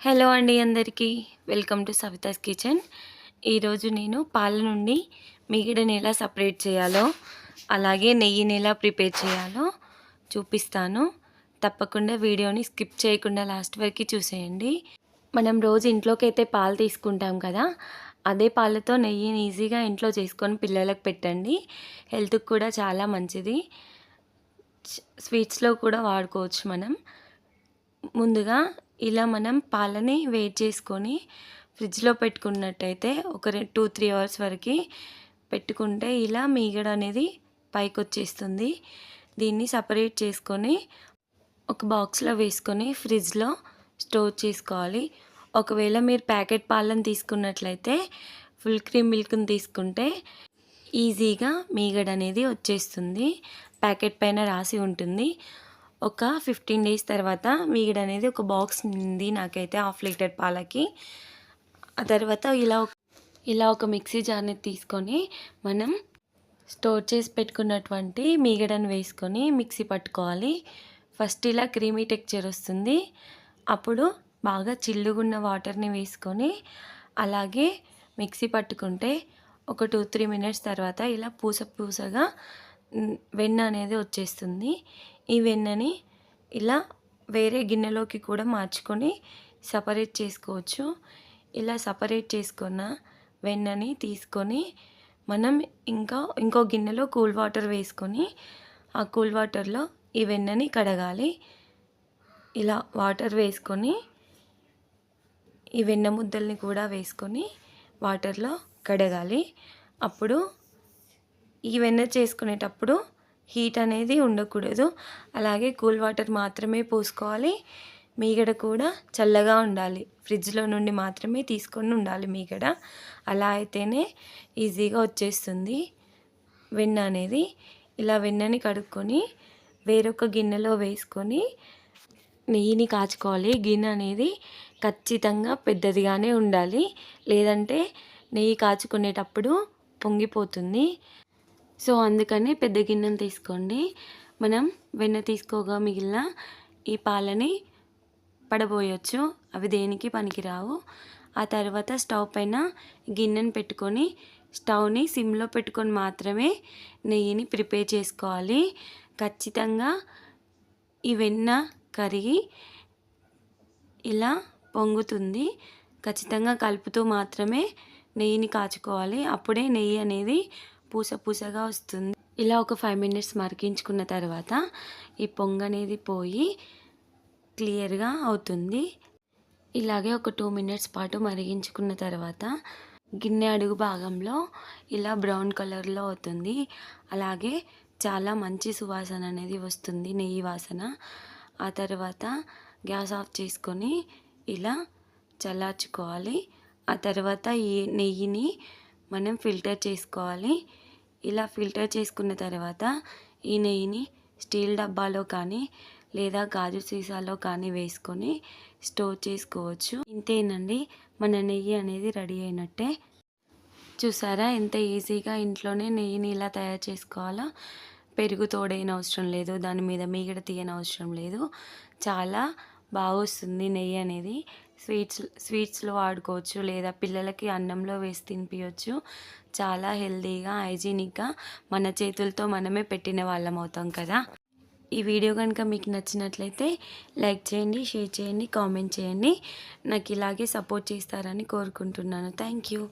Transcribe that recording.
Hello అండి అందరికీ. Welcome to Savitha's kitchen. ఈరోజు నేను పాల నుండి మిగిడని ఎలా సపరేట్ చేయాలో అలాగే నెయ్యిని ఎలా ప్రిపేర్ చేయాలో చూపిస్తాను. తప్పకుండా వీడియోని స్కిప్ చేయకుండా లాస్ట్ వరకు చూసేయండి. మనం రోజు ఇంట్లోకి అయితే పాలు తీసుకుంటాం కదా అదే పాలతో నెయ్యిని ఈజీగా ఇంట్లో చేసుకొని పిల్లలకు పెట్టండి. హెల్త్కి కూడా చాలా మంచిది. స్వీట్స్లో కూడా వాడుకోవచ్చు మనం. ముందుగా ఇలా మనం పాలని వేడి చేసుకొని ఫ్రిడ్జ్లో పెట్టుకున్నట్టయితే ఒక టూ త్రీ అవర్స్ వరకు పెట్టుకుంటే ఇలా మీగడ అనేది పైకి వచ్చేస్తుంది దీన్ని సపరేట్ చేసుకొని ఒక బాక్స్లో వేసుకొని ఫ్రిడ్జ్లో స్టోర్ చేసుకోవాలి. ఒకవేళ మీరు ప్యాకెట్ పాలను తీసుకున్నట్లయితే ఫుల్ క్రీమ్ మిల్క్ని తీసుకుంటే ఈజీగా మీగడ అనేది వచ్చేస్తుంది. ప్యాకెట్ పైన రాసి ఉంటుంది. ఒక ఫిఫ్టీన్ డేస్ తర్వాత మీగడ అనేది ఒక బాక్స్ ఉంది నాకైతే హాఫ్ లీటర్ పాలకి. ఆ తర్వాత ఇలా ఇలా ఒక మిక్సీ జార్ని తీసుకొని మనం స్టోర్ చేసి పెట్టుకున్నటువంటి మీగడను వేసుకొని మిక్సీ పట్టుకోవాలి. ఫస్ట్ ఇలా క్రీమీ టెక్చర్ వస్తుంది. అప్పుడు బాగా చిల్లుగున్న వాటర్ని వేసుకొని అలాగే మిక్సీ పట్టుకుంటే ఒక టూ త్రీ మినిట్స్ తర్వాత ఇలా పూస పూసగా వెన్న అనేది వచ్చేస్తుంది. ఈ వెన్నని ఇలా వేరే గిన్నెలోకి కూడా మార్చుకొని సపరేట్ చేసుకోవచ్చు. ఇలా సపరేట్ చేసుకున్న వెన్నని తీసుకొని మనం ఇంకా ఇంకో గిన్నెలో కూల్ వాటర్ వేసుకొని ఆ కూల్ వాటర్లో ఈ వెన్నని కడగాలి. ఇలా వాటర్ వేసుకొని ఈ వెన్న ముద్దల్ని కూడా వేసుకొని వాటర్లో కడగాలి. అప్పుడు ఈ వెన్న చేసుకునేటప్పుడు హీట్ అనేది ఉండకూడదు. అలాగే కూల్ వాటర్ మాత్రమే పోసుకోవాలి. మీగడ కూడా చల్లగా ఉండాలి. ఫ్రిడ్జ్లో నుండి మాత్రమే తీసుకొని ఉండాలి మీగడ. అలా అయితేనే ఈజీగా వచ్చేస్తుంది వెన్న అనేది. ఇలా వెన్నని కడుక్కొని వేరొక గిన్నెలో వేసుకొని నెయ్యిని కాచుకోవాలి. గిన్నె అనేది ఖచ్చితంగా పెద్దదిగానే ఉండాలి. లేదంటే నెయ్యి కాచుకునేటప్పుడు పొంగిపోతుంది. సో అందుకని పెద్ద గిన్నెను తీసుకోండి. మనం వెన్న తీసుకోగా మిగిలిన ఈ పాలని పడబోయొచ్చు. అవి దేనికి పనికిరావు. ఆ తర్వాత స్టవ్ పైన గిన్నెను పెట్టుకొని స్టవ్ని సిమ్లో పెట్టుకొని మాత్రమే నెయ్యిని ప్రిపేర్ చేసుకోవాలి. ఖచ్చితంగా ఈ వెన్న కరిగి ఇలా పొంగుతుంది. ఖచ్చితంగా కలుపుతూ మాత్రమే నెయ్యిని కాచుకోవాలి. అప్పుడే నెయ్యి అనేది పూస పూసగా వస్తుంది. ఇలా ఒక ఫైవ్ మినిట్స్ మరిగించుకున్న తర్వాత ఈ పొంగ అనేది పోయి క్లియర్గా అవుతుంది. ఇలాగే ఒక టూ మినిట్స్ పాటు మరిగించుకున్న తర్వాత గిన్నె అడుగు భాగంలో ఇలా బ్రౌన్ కలర్లో అవుతుంది. అలాగే చాలా మంచి సువాసన అనేది వస్తుంది నెయ్యి వాసన. ఆ తర్వాత గ్యాస్ ఆఫ్ చేసుకొని ఇలా చల్లార్చుకోవాలి. ఆ తర్వాత ఈ నెయ్యిని మనం ఫిల్టర్ చేసుకోవాలి. ఇలా ఫిల్టర్ చేసుకున్న తర్వాత ఈ నెయ్యిని స్టీల్ డబ్బాలో కానీ లేదా గాజు సీసాలో కానీ వేసుకొని స్టోర్ చేసుకోవచ్చు. ఇంతేనండి మన నెయ్యి అనేది రెడీ అయినట్టే. చూసారా ఎంత ఈజీగా ఇంట్లోనే నెయ్యిని ఇలా తయారు చేసుకోవాలో? పెరుగు తోడైన అవసరం లేదు దాని మీద మీగడ తీయని అవసరం లేదు. చాలా బాగా వస్తుంది నెయ్యి అనేది. స్వీట్స్ స్వీట్స్లో వాడుకోవచ్చు. లేదా పిల్లలకి అన్నంలో వేసి తినిపించవచ్చు చాలా హెల్తీగా హైజీనిక్గా మన చేతులతో మనమే పెట్టిన వాళ్ళం అవుతాం కదా. ఈ వీడియో కనుక మీకు నచ్చినట్లయితే లైక్ చేయండి షేర్ చేయండి కామెంట్ చేయండి. నాకు ఇలాగే సపోర్ట్ చేస్తారని కోరుకుంటున్నాను. Thank you.